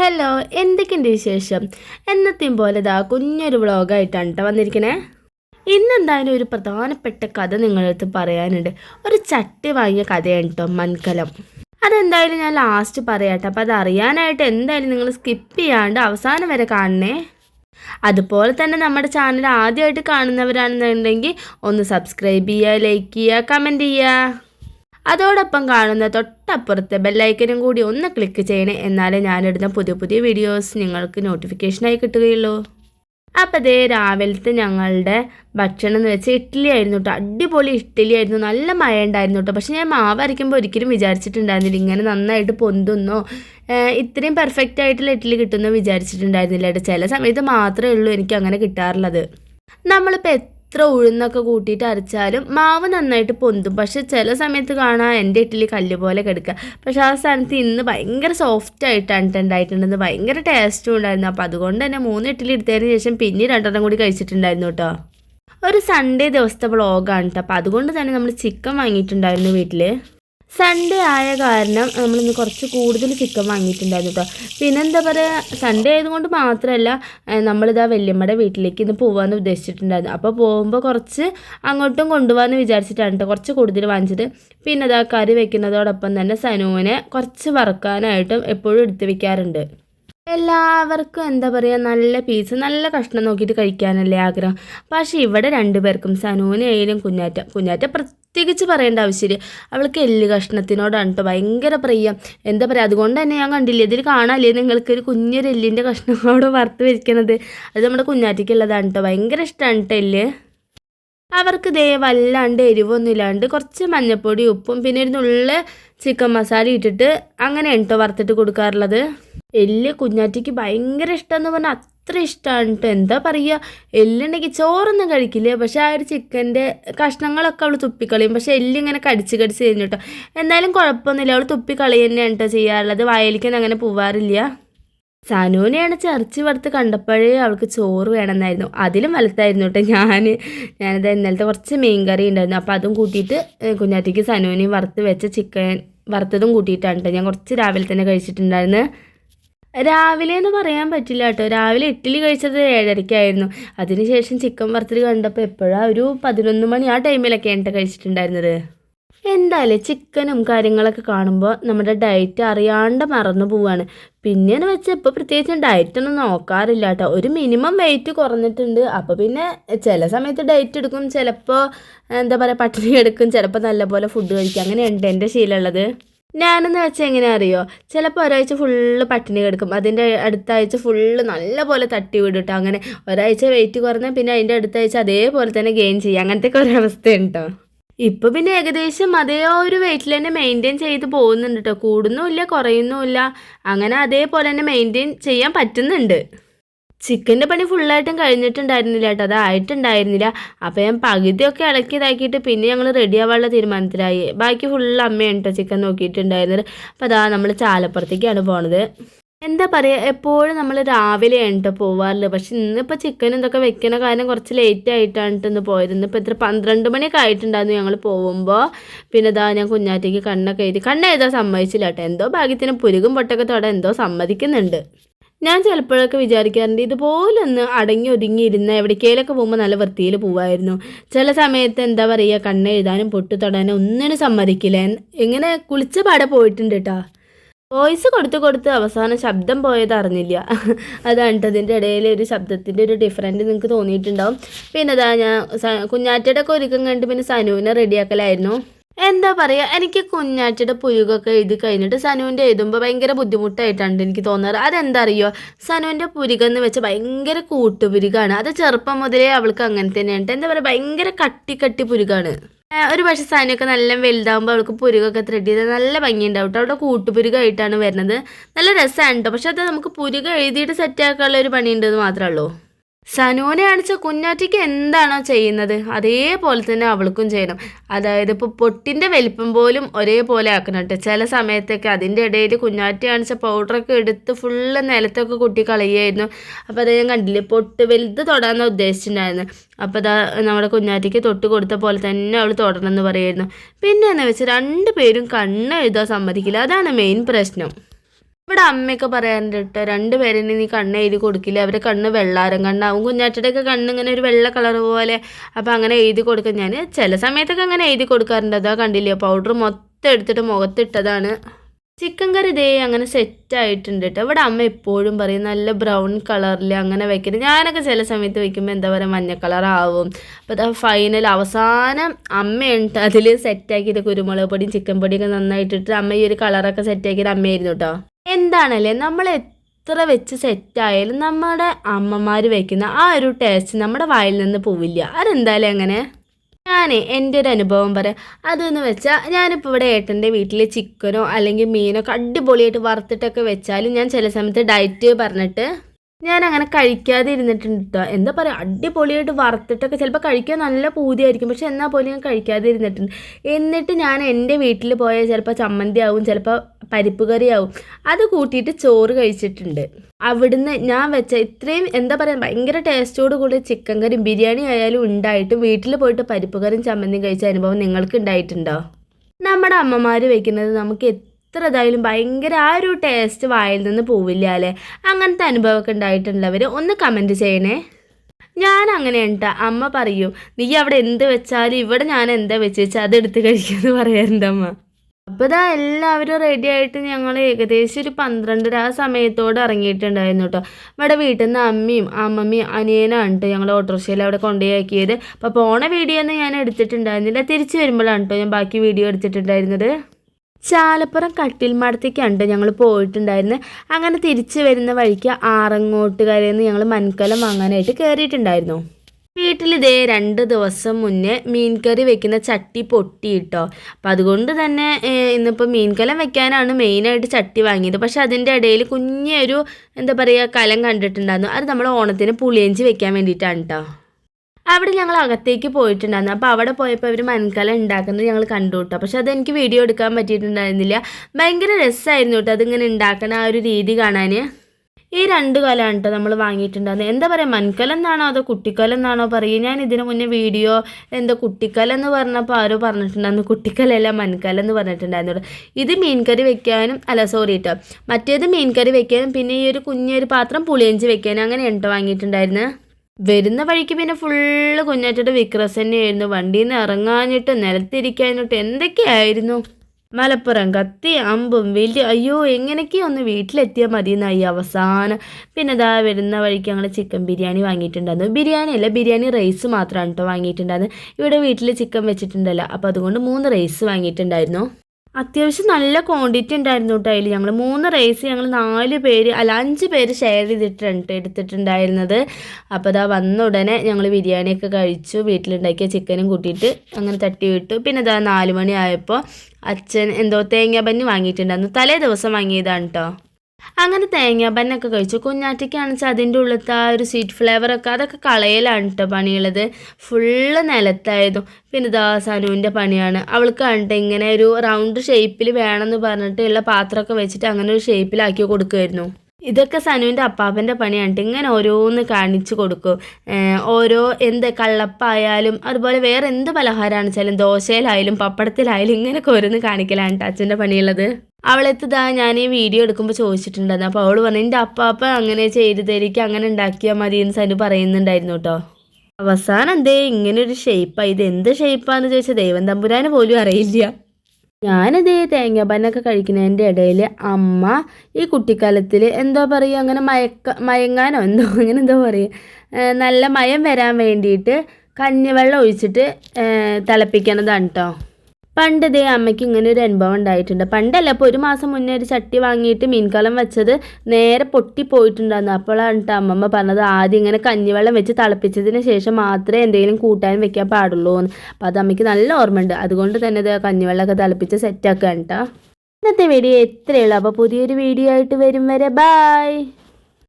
Hello എന്തൊക്കെയുണ്ട് വിശേഷം? എന്നത്തെയും പോലെ ഇതാ കുഞ്ഞൊരു വ്ളോഗായിട്ടാണ് കേട്ടോ വന്നിരിക്കണേ. ഇന്ന് ഇന്നെന്തായാലും ഒരു പ്രധാനപ്പെട്ട കഥ നിങ്ങളടുത്ത് പറയാനുണ്ട്. ഒരു ചട്ടി വാങ്ങിയ കഥയാണ് കേട്ടോ മൺകലം. അതെന്തായാലും ഞാൻ ലാസ്റ്റ് പറയാട്ടോ. അപ്പോൾ അത് അറിയാനായിട്ട് എന്തായാലും നിങ്ങൾ സ്കിപ്പ് ചെയ്യാണ്ട് അവസാനം വരെ കാണണേ. അതുപോലെ തന്നെ നമ്മുടെ ചാനൽ ആദ്യമായിട്ട് കാണുന്നവരാണെന്നുണ്ടെങ്കിൽ ഒന്ന് സബ്സ്ക്രൈബ് ചെയ്യുക ലൈക്ക് ചെയ്യുക കമന്റ് ചെയ്യുക. അതോടൊപ്പം കാണുന്ന തൊട്ടപ്പുറത്തെ ബെല്ലൈക്കനും കൂടി ഒന്ന് ക്ലിക്ക് ചെയ്യണേ എന്നാലേ ഞാനിടുന്ന പുതിയ പുതിയ വീഡിയോസ് നിങ്ങൾക്ക് നോട്ടിഫിക്കേഷനായി കിട്ടുകയുള്ളൂ. അപ്പോൾ ദേ രാവിലത്തെ ഞങ്ങളുടെ ഭക്ഷണം എന്ന് വെച്ചാൽ ഇഡ്ഡലി ആയിരുന്നു കേട്ടോ. അടിപൊളി ഇഡ്ഡലി ആയിരുന്നു. നല്ല മഴ ഉണ്ടായിരുന്നു കേട്ടോ. പക്ഷേ ഞാൻ മാവ് അരയ്ക്കുമ്പോൾ ഒരിക്കലും വിചാരിച്ചിട്ടുണ്ടായിരുന്നില്ല. ഇങ്ങനെ നന്നായിട്ട് പൊന്തുന്നോ ഇത്രയും പെർഫെക്റ്റ് ആയിട്ടുള്ള ഇഡ്ഡലി കിട്ടുമെന്ന് വിചാരിച്ചിട്ടുണ്ടായിരുന്നില്ല ചില സമയത്ത് മാത്രമേ ഉള്ളൂ എനിക്ക് അങ്ങനെ കിട്ടാറുള്ളത്. നമ്മളിപ്പോൾ എത്ര ഉഴുന്നൊക്കെ കൂട്ടിയിട്ട് അരച്ചാലും മാവ് നന്നായിട്ട് പൊന്തും. പക്ഷെ ചില സമയത്ത് കാണാൻ എന്റെ ഇഡ്ഡലി കല്ല് പോലെ കിടക്കുക പക്ഷെ ആ സ്ഥാനത്ത് ഇന്ന് ഭയങ്കര സോഫ്റ്റ് ആയിട്ടാണ് ഉണ്ടായിട്ടുണ്ടെന്ന്. ഭയങ്കര ടേസ്റ്റും ഉണ്ടായിരുന്നു. അപ്പോൾ അതുകൊണ്ട് തന്നെ മൂന്ന് ഇഡ്ഡലി എടുത്തതിന് ശേഷം പിന്നെ രണ്ടെണ്ണം കൂടി കഴിച്ചിട്ടുണ്ടായിരുന്നു കേട്ടോ ഒരു സൺഡേ ദിവസത്തെ ബ്ലോഗാണ് കേട്ടോ അപ്പോൾ അതുകൊണ്ട് തന്നെ നമ്മൾ ചിക്കൻ വാങ്ങിയിട്ടുണ്ടായിരുന്നു വീട്ടിൽ സൺഡേ ആയ കാരണം നമ്മളിന്ന് കുറച്ച് കൂടുതൽ ചിക്കൻ വാങ്ങിയിട്ടുണ്ടായിരുന്നു കേട്ടോ പിന്നെ എന്താ പറയുക സൺഡേ ആയതുകൊണ്ട് മാത്രമല്ല നമ്മളിതാ വല്യമ്മയുടെ വീട്ടിലേക്ക് ഇന്ന് പോകാമെന്ന് ഉദ്ദേശിച്ചിട്ടുണ്ടായിരുന്നു. അപ്പോൾ പോകുമ്പോൾ കുറച്ച് അങ്ങോട്ടും കൊണ്ടുപോകാമെന്ന് വിചാരിച്ചിട്ടാണ് കേട്ടോ കുറച്ച് കൂടുതൽ വാങ്ങിച്ചത്. പിന്നെ അതാ കറി വെക്കുന്നതോടൊപ്പം തന്നെ സനുവിനെ കുറച്ച് വറക്കാനായിട്ടും എപ്പോഴും എടുത്ത് വെക്കാറുണ്ട്. എല്ലാവർക്കും എന്താ പറയുക നല്ല പീസ് നല്ല കഷ്ണം നോക്കിയിട്ട് കഴിക്കാനല്ലേ ആഗ്രഹം. പക്ഷേ ഇവിടെ രണ്ടുപേർക്കും സനൂനായാലും കുഞ്ഞാറ്റ കുഞ്ഞാറ്റ പ്രത്യേകിച്ച് പറയേണ്ട ആവശ്യമില്ല. അവൾക്ക് എല്ല് കഷ്ണത്തിനോടാണ് കേട്ടോ ഭയങ്കര പ്രിയം. എന്താ പറയുക അതുകൊണ്ട് തന്നെ ഞാൻ കണ്ടില്ല ഇതിൽ കാണാല്ലേ നിങ്ങൾക്കൊരു കുഞ്ഞൊരു എല്ലിന്റെ കഷ്ണങ്ങളോട് വറുത്ത് വരിക്കണത് അത് നമ്മുടെ കുഞ്ഞാറ്റയ്ക്കുള്ളതാണ് കേട്ടോ ഭയങ്കര ഇഷ്ടമാണ് കേട്ടോ എല്ല്. അവർക്ക് ദേ വല്ലാണ്ട് എരിവൊന്നും ഇല്ലാണ്ട് കുറച്ച് മഞ്ഞപ്പൊടി ഉപ്പും പിന്നെ ഒരു നുള്ള ചിക്കൻ മസാല ഇട്ടിട്ട് അങ്ങനെ കേട്ടോ വറുത്തിട്ട് കൊടുക്കാറുള്ളത്. എല്ല് കുഞ്ഞാറ്റിക്ക് ഭയങ്കര ഇഷ്ടമെന്ന് പറഞ്ഞാൽ അത്ര ഇഷ്ടമാണ് കേട്ടോ എന്താ പറയുക എല്ലുണ്ടെങ്കിൽ ചോറൊന്നും കഴിക്കില്ല. പക്ഷേ ആ ഒരു ചിക്കന്റെ കഷ്ണങ്ങളൊക്കെ അവൾ തുപ്പിക്കളയും. പക്ഷേ എല്ലിങ്ങനെ കടിച്ച് കടിച്ച് കഴിഞ്ഞു കേട്ടോ എന്തായാലും കുഴപ്പമൊന്നുമില്ല. അവൾ തുപ്പിക്കളി തന്നെയാണ് കേട്ടോ ചെയ്യാറുള്ളത്. വയലിക്കൊന്നും അങ്ങനെ പോവാറില്ല. സനുവിനെയാണ് ചർച്ച് വറുത്ത് കണ്ടപ്പോഴേ അവൾക്ക് ചോറ് വേണമെന്നായിരുന്നു. അതിലും വലുത്തായിരുന്നു കേട്ടോ ഞാൻ ഞാനത് ഇന്നലത്തെ കുറച്ച് മീൻ കറി ഉണ്ടായിരുന്നു. അപ്പോൾ അതും കൂട്ടിയിട്ട് കുഞ്ഞാറ്റിക്ക് സനുവിനെയും വറുത്ത് വെച്ച ചിക്കൻ വറുത്തതും കൂട്ടിയിട്ടാണ് കേട്ടോ ഞാൻ കുറച്ച് രാവിലെ തന്നെ കഴിച്ചിട്ടുണ്ടായിരുന്നു. രാവിലെ എന്ന് പറയാൻ പറ്റില്ല കേട്ടോ. രാവിലെ ഇഡ്ഡലി കഴിച്ചത് ഏഴരയ്ക്കായിരുന്നു. അതിനുശേഷം ചിക്കൻ വറുത്തത് കണ്ടപ്പോൾ എപ്പോഴാണ് ഒരു പതിനൊന്ന് മണി ആ ടൈമിലൊക്കെയാണ് കേട്ടോ കഴിച്ചിട്ടുണ്ടായിരുന്നത്. എന്തായാലും ചിക്കനും കാര്യങ്ങളൊക്കെ കാണുമ്പോൾ നമ്മുടെ ഡയറ്റ് അറിയാണ്ട് മറന്നു പോവാണ്. പിന്നെയെന്ന് വെച്ചാൽ ഇപ്പോൾ പ്രത്യേകിച്ച് ഡയറ്റൊന്നും നോക്കാറില്ല കേട്ടോ. ഒരു മിനിമം വെയിറ്റ് കുറഞ്ഞിട്ടുണ്ട്. അപ്പോൾ പിന്നെ ചില സമയത്ത് ഡയറ്റ് എടുക്കും. ചിലപ്പോൾ എന്താ പറയുക പട്ടിണി എടുക്കും. ചിലപ്പോൾ നല്ലപോലെ ഫുഡ് കഴിക്കും. അങ്ങനെയുണ്ട് എന്റെ ശീലമുള്ളത്. ഞാനെന്ന് വെച്ചാൽ എങ്ങനെയാ അറിയോ ചിലപ്പോൾ ഒരാഴ്ച ഫുള്ള് പട്ടിണി കിടക്കും. അതിന്റെ അടുത്ത ആഴ്ച ഫുള്ള് നല്ലപോലെ തട്ടി വിടും അങ്ങനെ ഒരാഴ്ച വെയിറ്റ് കുറഞ്ഞാൽ പിന്നെ അതിന്റെ അടുത്ത ആഴ്ച അതേപോലെ തന്നെ ഗെയിൻ ചെയ്യുക അങ്ങനത്തെ ഒക്കെ ഒരവസ്ഥയുണ്ട് ഇപ്പൊ പിന്നെ ഏകദേശം അതേ ഒരു വെയിറ്റിൽ തന്നെ മെയിന്റെയിൻ ചെയ്ത് പോകുന്നുണ്ട് കേട്ടോ കൂടുന്നുമില്ല കുറയുന്നുമില്ല. അങ്ങനെ അതേപോലെ തന്നെ മെയിന്റെയിൻ ചെയ്യാൻ പറ്റുന്നുണ്ട്. ചിക്കന്റെ പണി ഫുള്ളായിട്ടും കഴിഞ്ഞിട്ടുണ്ടായിരുന്നില്ല കേട്ടോ അതായിട്ടുണ്ടായിരുന്നില്ല അപ്പോൾ ഞാൻ പകുതിയൊക്കെ ഇളക്കിയതാക്കിയിട്ട് പിന്നെ ഞങ്ങൾ റെഡി ആവാനുള്ള തീരുമാനത്തിലായി. ബാക്കി ഫുള്ള് അമ്മയാണ് കേട്ടോ ചിക്കൻ നോക്കിയിട്ടുണ്ടായിരുന്നത്. അപ്പോൾ അതാ നമ്മൾ ചാലപ്പുറത്തേക്കാണ് പോണത്. എന്താ പറയുക എപ്പോഴും നമ്മൾ രാവിലെ കേട്ടോ പോവാറുള്ളത് പക്ഷെ ഇന്നിപ്പോൾ ചിക്കൻ എന്തൊക്കെ വെക്കണ കാര്യം കുറച്ച് ലേറ്റ് ആയിട്ടാണ് ഇന്ന് പോയത്. ഇന്നിപ്പോൾ ഇത്ര പന്ത്രണ്ട് മണിയൊക്കെ ആയിട്ടുണ്ടായിരുന്നു ഞങ്ങൾ പോകുമ്പോൾ പിന്നെ ഇതാ ഞാൻ കുഞ്ഞാറ്റയ്ക്ക് കണ്ണൊക്കെ എഴുതി കണ്ണ് എഴുതാൻ സമ്മതിച്ചില്ല കേട്ടോ. എന്തോ ഭാഗ്യത്തിന് പുരുകും പൊട്ടൊക്കെ തൊടാൻ എന്തോ സമ്മതിക്കുന്നുണ്ട്. ഞാൻ ചിലപ്പോഴൊക്കെ വിചാരിക്കാറുണ്ട് ഇതുപോലൊന്ന് അടങ്ങി ഒതുങ്ങി ഇരുന്ന് എവിടേക്കേലൊക്കെ പോകുമ്പോൾ നല്ല വൃത്തിയിൽ പോവായിരുന്നു. ചില സമയത്ത് എന്താ പറയുക കണ്ണ് എഴുതാനും പൊട്ടു തൊടാനും ഒന്നിനും സമ്മതിക്കില്ല. എങ്ങനെ കുളിച്ച പാടെ പോയിട്ടുണ്ട് കേട്ടോ. വോയിസ് കൊടുത്ത് കൊടുത്ത് അവസാനം ശബ്ദം പോയത് അറിഞ്ഞില്ല. അതാണ് അതിന്റെ ഇടയിൽ ഒരു ശബ്ദത്തിന്റെ ഒരു ഡിഫറന്റ് നിങ്ങൾക്ക് തോന്നിയിട്ടുണ്ടാവും. പിന്നെ അതാ ഞാൻ കുഞ്ഞാറ്റയുടെ ഒക്കെ ഒരുക്കം കണ്ട് പിന്നെ സനുവിനെ റെഡിയാക്കലായിരുന്നു എന്താ പറയുക എനിക്ക് കുഞ്ഞാറ്റയുടെ പുരുകൊക്കെ എഴുതി കഴിഞ്ഞിട്ട് സനുവിന്റെ എഴുതുമ്പോൾ ഭയങ്കര ബുദ്ധിമുട്ടായിട്ടാണ് എനിക്ക് തോന്നാറ്. അതെന്താ അറിയോ സനുവിന്റെ പുരുകെന്ന് വെച്ചാൽ ഭയങ്കര കൂട്ടുപുരുകാണ്. അത് ചെറുപ്പം മുതലേ അവൾക്ക് അങ്ങനെ തന്നെയാണ് എന്താ പറയുക ഭയങ്കര കട്ടി കട്ടി പുരുകാണ്. ഒരു പക്ഷേ സാധനമൊക്കെ നല്ല വലുതാകുമ്പോൾ അവൾക്ക് പുരുകൊക്കെ ത്രെഡ് ചെയ്ത് നല്ല ഭംഗിയുണ്ടാവും കേട്ടോ അവിടെ കൂട്ടുപുരുകായിട്ടാണ് വരുന്നത്. നല്ല രസമാണ് കേട്ടോ പക്ഷെ അത് നമുക്ക് പുരുക എഴുതിയിട്ട് സെറ്റാക്കാനുള്ള ഒരു പണിയുണ്ടെന്ന് മാത്രമേ ഉള്ളൂ. സനൂനെ അടിച്ച കുഞ്ഞാറ്റിക്ക് എന്താണോ ചെയ്യുന്നത്? അതേപോലെ തന്നെ അവൾക്കും ചെയ്യണം. അതായത് ഇപ്പോൾ പൊട്ടിന്റെ വലിപ്പം പോലും ഒരേപോലെ ആക്കണം കേട്ടോ ചില സമയത്തൊക്കെ അതിന്റെ ഇടയിൽ കുഞ്ഞാറ്റി അണിച്ച പൗഡറൊക്കെ എടുത്ത് ഫുള്ള് നിലത്തൊക്കെ കുട്ടി കളയുമായിരുന്നു. അപ്പോൾ അത് ഞാൻ കണ്ടില്ലേ? പൊട്ട് വലുത് തൊടാമെന്ന് ഉദ്ദേശിച്ചിട്ടുണ്ടായിരുന്നു. അപ്പോൾ അതാ നമ്മുടെ കുഞ്ഞാറ്റിക്ക് തൊട്ട് കൊടുത്ത പോലെ തന്നെ അവൾ തൊടണമെന്ന് പറയുമായിരുന്നു പിന്നെ എന്ന് വെച്ചാൽ രണ്ട് പേരും കണ്ണ് എഴുതാൻ സമ്മതിക്കില്ല. അതാണ് മെയിൻ പ്രശ്നം. ഇവിടെ അമ്മയൊക്കെ പറയാറുണ്ട് കേട്ടോ രണ്ടുപേരും നീ കണ്ണ് എഴുതി കൊടുക്കില്ല? അവരെ കണ്ണ് വെള്ളാരം കണ്ണാവും കുഞ്ഞാറ്റയുടെയൊക്കെ കണ്ണ് ഇങ്ങനെ ഒരു വെള്ള കളർ പോലെ. അപ്പോൾ അങ്ങനെ എഴുതി കൊടുക്കും. ഞാൻ ചില സമയത്തൊക്കെ അങ്ങനെ എഴുതി കൊടുക്കാറുണ്ട്. അതാ കണ്ടില്ലേ പൗഡർ മൊത്തം എടുത്തിട്ട് മുഖത്തിട്ടതാണ്. ചിക്കൻ കറി ഇതേ അങ്ങനെ സെറ്റ് ആയിട്ടുണ്ട് കേട്ടോ ഇവിടെ അമ്മ എപ്പോഴും പറയും നല്ല ബ്രൗൺ കളറിൽ അങ്ങനെ വെക്കുന്നത് ഞാനൊക്കെ ചില സമയത്ത് വെക്കുമ്പോൾ എന്താ പറയുക മഞ്ഞ കളറാവും. അപ്പോൾ അതാ ഫൈനൽ അവസാനം അമ്മയുണ്ട് അതിൽ സെറ്റാക്കിയിട്ട് കുരുമുളക് പൊടിയും ചിക്കൻ പൊടിയൊക്കെ നന്നായിട്ടിട്ട് അമ്മ ഈ ഒരു കളറൊക്കെ സെറ്റാക്കിയത് അമ്മയായിരുന്നു കേട്ടോ എന്താണല്ലേ? നമ്മൾ എത്ര വെച്ച് സെറ്റായാലും നമ്മുടെ അമ്മമാർ വെക്കുന്ന ആ ഒരു ടേസ്റ്റ് നമ്മുടെ വായിൽ നിന്ന് പോവില്ല. അതെന്തായാലും അങ്ങനെ? ഞാൻ എന്റെ ഒരു അനുഭവം പറയാം. അതെന്ന് വെച്ചാൽ ഞാനിപ്പോൾ ഇവിടെ ഏട്ടന്റെ വീട്ടിൽ ചിക്കനോ അല്ലെങ്കിൽ മീനോ അടിപൊളിയായിട്ട് വറുത്തിട്ടൊക്കെ വെച്ചാലും ഞാൻ ചില സമയത്ത് ഡയറ്റ് പറഞ്ഞിട്ട് ഞാൻ അങ്ങനെ കഴിക്കാതെ ഇരുന്നിട്ടുണ്ട് കേട്ടോ എന്താ പറയുക അടിപൊളിയായിട്ട് വറുത്തിട്ടൊക്കെ ചിലപ്പോൾ കഴിക്കാൻ നല്ല പൂതിയായിരിക്കും. പക്ഷെ എന്നാൽ പോലും ഞാൻ കഴിക്കാതെ ഇരുന്നിട്ടുണ്ട്. എന്നിട്ട് ഞാൻ എന്റെ വീട്ടിൽ പോയാൽ ചിലപ്പോൾ ചമ്മന്തി ആവും ചിലപ്പോൾ പരിപ്പ് കറിയാവും അത് കൂട്ടിയിട്ട് ചോറ് കഴിച്ചിട്ടുണ്ട്. അവിടുന്ന് ഞാൻ വെച്ച ഇത്രയും എന്താ പറയുക ഭയങ്കര ടേസ്റ്റോട് കൂടി ചിക്കൻ കറിയും ബിരിയാണി ആയാലും ഉണ്ടായിട്ടും വീട്ടിൽ പോയിട്ട് പരിപ്പ് കറിയും ചമ്മന്തിയും കഴിച്ച അനുഭവം നിങ്ങൾക്ക് ഉണ്ടായിട്ടുണ്ടോ? നമ്മുടെ അമ്മമാർ വെക്കുന്നത് നമുക്ക് എത്ര ഇതായാലും ഭയങ്കര ആ ഒരു ടേസ്റ്റ് വായിൽ നിന്ന് പോവില്ല അല്ലേ? അങ്ങനത്തെ അനുഭവമൊക്കെ ഉണ്ടായിട്ടുള്ളവർ ഒന്ന് കമന്റ് ചെയ്യണേ. ഞാൻ അങ്ങനെ ഉണ്ടാ അമ്മ പറയും നീ അവിടെ എന്ത് വെച്ചാലും ഇവിടെ ഞാൻ എന്താ വെച്ച് വെച്ചാൽ അതെടുത്ത് കഴിക്കുമെന്ന് പറയാറുണ്ട് അമ്മ. അപ്പോൾ ഇതാ എല്ലാവരും റെഡി ആയിട്ട് ഞങ്ങൾ ഏകദേശം ഒരു പന്ത്രണ്ടര ആ സമയത്തോട് ഇറങ്ങിയിട്ടുണ്ടായിരുന്നു കേട്ടോ ഇവിടെ വീട്ടിൽ നിന്ന് അമ്മയും അമ്മമ്മയും അനിയനാണ് കേട്ടോ ഞങ്ങൾ ഓട്ടോറിക്ഷയിൽ അവിടെ കൊണ്ടുപോയാക്കിയത്. അപ്പോൾ പോണ വീഡിയോ ഒന്നും ഞാൻ എടുത്തിട്ടുണ്ടായിരുന്നില്ല. തിരിച്ചു വരുമ്പോഴാണ് കേട്ടോ ഞാൻ ബാക്കി വീഡിയോ എടുത്തിട്ടുണ്ടായിരുന്നത്. ചാലപ്പുറം കട്ടിൽ മടത്തേക്കാണ് ഞങ്ങൾ പോയിട്ടുണ്ടായിരുന്നത് അങ്ങനെ തിരിച്ചു വരുന്ന വഴിക്ക് ആറങ്ങോട്ടുകാരെന്ന് ഞങ്ങൾ മൺകലം വാങ്ങാനായിട്ട് കയറിയിട്ടുണ്ടായിരുന്നു വീട്ടിൽ ഇതേ രണ്ട് ദിവസം മുന്നേ മീൻ കറി വെക്കുന്ന ചട്ടി പൊട്ടിയിട്ടോ. അപ്പം അതുകൊണ്ട് തന്നെ ഇന്നിപ്പോൾ മീൻകലം വെക്കാനാണ് മെയിനായിട്ട് ചട്ടി വാങ്ങിയത്. പക്ഷേ അതിന്റെ ഇടയിൽ കുഞ്ഞൊരു എന്താ പറയുക കലം കണ്ടിട്ടുണ്ടായിരുന്നു. അത് നമ്മൾ ഓണത്തിന് പുളിയഞ്ചി വെക്കാൻ വേണ്ടിയിട്ടാണ് കേട്ടോ അവിടെ ഞങ്ങൾ അകത്തേക്ക് പോയിട്ടുണ്ടായിരുന്നു. അപ്പോൾ അവിടെ പോയപ്പോൾ അവർ മൺകല ഉണ്ടാക്കുന്നത് ഞങ്ങൾ കണ്ടു കേട്ടോ പക്ഷെ അതെനിക്ക് വീഡിയോ എടുക്കാൻ പറ്റിയിട്ടുണ്ടായിരുന്നില്ല. ഭയങ്കര രസമായിരുന്നു കേട്ടോ അതിങ്ങനെ ഉണ്ടാക്കുന്ന ആ ഒരു രീതി കാണാൻ ഈ രണ്ട് കലമാണ് കേട്ടോ നമ്മൾ വാങ്ങിയിട്ടുണ്ടായിരുന്നത് എന്താ പറയുക മൺകലം എന്നാണോ അതോ കുട്ടിക്കലം എന്നാണോ പറയുക? ഞാൻ ഇതിനു മുന്നേ വീഡിയോ എന്താ കുട്ടിക്കലം എന്ന് പറഞ്ഞപ്പോൾ ആരോ പറഞ്ഞിട്ടുണ്ടായിരുന്നു. കുട്ടിക്കലല്ല മൺകലം എന്ന് പറഞ്ഞിട്ടുണ്ടായിരുന്നു ഇത് മീൻ കറി വെക്കാനും അല്ല സോറി കേട്ടോ മറ്റേത് മീൻ കറി വെക്കാനും പിന്നെ ഈ ഒരു കുഞ്ഞൊരു പാത്രം പുളിയഞ്ചി വെക്കാനും അങ്ങനെ കേട്ടോ വാങ്ങിയിട്ടുണ്ടായിരുന്നത് വരുന്ന വഴിക്ക് പിന്നെ ഫുള്ള് കുഞ്ഞാറ്റയുടെ വിക്രസ് തന്നെയായിരുന്നു വണ്ടിയിൽ നിന്ന് ഇറങ്ങാഞ്ഞിട്ട് നിലത്തിരിക്കാഞ്ഞിട്ട് എന്തൊക്കെയായിരുന്നു? മലപ്പുറം കത്തി അമ്പും വലിയ അയ്യോ എങ്ങനെയൊക്കെയോ ഒന്ന് വീട്ടിലെത്തിയാൽ മതി എന്നായി അവസാനം. പിന്നെ ഇതാ വരുന്ന വഴിക്ക് ഞങ്ങൾ ചിക്കൻ ബിരിയാണി വാങ്ങിയിട്ടുണ്ടായിരുന്നു. ബിരിയാണി അല്ല ബിരിയാണി റൈസ് മാത്രമാണ് കേട്ടോ വാങ്ങിയിട്ടുണ്ടായിരുന്നത്. ഇവിടെ വീട്ടിൽ ചിക്കൻ വെച്ചിട്ടുണ്ടല്ലോ. അപ്പോൾ അതുകൊണ്ട് മൂന്ന് റൈസ് വാങ്ങിയിട്ടുണ്ടായിരുന്നു. അത്യാവശ്യം നല്ല ക്വാണ്ടിറ്റി ഉണ്ടായിരുന്നു കേട്ടോ അതിൽ ഞങ്ങൾ മൂന്ന് റൈസ് ഞങ്ങൾ നാല് പേര് അല്ല അഞ്ച് പേര് ഷെയർ ചെയ്തിട്ടുണ്ട് എടുത്തിട്ടുണ്ടായിരുന്നത്. അപ്പോൾ അതാ വന്ന ഉടനെ ഞങ്ങൾ ബിരിയാണിയൊക്കെ കഴിച്ചു. വീട്ടിലുണ്ടാക്കിയ ചിക്കനും കൂട്ടിയിട്ട് അങ്ങനെ തട്ടി വിട്ടു. പിന്നെ അതാ നാല് മണി ആയപ്പോൾ അച്ഛൻ എന്തോ തേങ്ങ ബന്നി വാങ്ങിയിട്ടുണ്ടായിരുന്നു. തലേ ദിവസം വാങ്ങിയതാണ് കേട്ടോ അങ്ങനെ തേങ്ങ ബന്നൊക്കെ കഴിച്ചു. കുഞ്ഞാറ്റയ്ക്കാണെന്ന് വെച്ചാൽ അതിന്റെ ഉള്ളത്തെ ആ ഒരു സ്വീറ്റ് ഫ്ലേവറൊക്കെ അതൊക്കെ കളയലാണ് കേട്ടോ പണിയുള്ളത്. ഫുള്ള് നിലത്തായതും പിന്നെ ഇതാ സനുവിന്റെ പണിയാണ്. അവൾക്ക് കണ്ടിട്ട് ഇങ്ങനെ ഒരു റൗണ്ട് ഷേപ്പിൽ വേണമെന്ന് പറഞ്ഞിട്ട് ഉള്ള പാത്രമൊക്കെ വെച്ചിട്ട് അങ്ങനെ ഒരു ഷേപ്പിലാക്കി കൊടുക്കുമായിരുന്നു ഇതൊക്കെ സനുവിന്റെ അപ്പാപ്പന്റെ പണിയാണ് ഇങ്ങനെ ഓരോന്ന് കാണിച്ചു കൊടുക്കും. ഓരോ എന്ത് കള്ളപ്പായാലും അതുപോലെ വേറെ എന്ത് പലഹാരമാണ് വെച്ചാലും ദോശയിലായാലും പപ്പടത്തിലായാലും ഇങ്ങനെയൊക്കെ ഓരോന്ന് കാണിക്കലാണ് അച്ഛന്റെ പണിയുള്ളത്. അവളെത്തതാ ഞാൻ ഈ വീഡിയോ എടുക്കുമ്പോൾ ചോദിച്ചിട്ടുണ്ടായിരുന്നു. അപ്പോൾ അവൾ പറഞ്ഞു എന്റെ അപ്പാപ്പ അങ്ങനെ ചെയ്ത് തരിക്ക് അങ്ങനെ ഉണ്ടാക്കിയാൽ മതി എന്ന് സനു പറയുന്നുണ്ടായിരുന്നു കേട്ടോ അവസാനം എന്തേ ഇങ്ങനൊരു ഷേപ്പാണ് ഇത് എന്ത് ഷേപ്പാന്ന് ചോദിച്ചാൽ ദൈവം തമ്പുരാന് പോലും അറിയില്ല. ഞാനിത് തേങ്ങാപ്പാനൊക്കെ കഴിക്കുന്നതിന്റെ ഇടയിൽ അമ്മ ഈ കുട്ടിക്കാലത്തിൽ എന്തോ പറയുക അങ്ങനെ മയക്ക മയങ്ങാനോ എന്തോ അങ്ങനെ എന്തോ പറയുക നല്ല മയം വരാൻ വേണ്ടിയിട്ട് കഞ്ഞിവെള്ളം ഒഴിച്ചിട്ട് തിളപ്പിക്കണതാണ് കേട്ടോ പണ്ട് ഇതേ അമ്മയ്ക്ക് ഇങ്ങനെ ഒരു അനുഭവം ഉണ്ടായിട്ടുണ്ട്. പണ്ടല്ല ഇപ്പോൾ ഒരു മാസം മുന്നേ ഒരു ചട്ടി വാങ്ങിയിട്ട് മീൻകലം വെച്ചത് നേരെ പൊട്ടിപ്പോയിട്ടുണ്ടായിരുന്നു അപ്പോഴാണ് കേട്ടോ അമ്മമ്മ പറഞ്ഞത് ആദ്യം ഇങ്ങനെ കഞ്ഞിവെള്ളം വെച്ച് തിളപ്പിച്ചതിന് ശേഷം മാത്രമേ എന്തെങ്കിലും കൂട്ടാൻ വെക്കാൻ പാടുള്ളൂ എന്ന്. അപ്പോൾ അത് അമ്മയ്ക്ക് നല്ല ഓർമ്മയുണ്ട്. അതുകൊണ്ട് തന്നെ ഇത് കഞ്ഞിവെള്ളമൊക്കെ തിളപ്പിച്ച് സെറ്റാക്കുക കേട്ടോ ഇന്നത്തെ വീഡിയോ എത്രയുള്ളൂ അപ്പോൾ പുതിയൊരു വീഡിയോ ആയിട്ട് വരും വരെ. ബായ്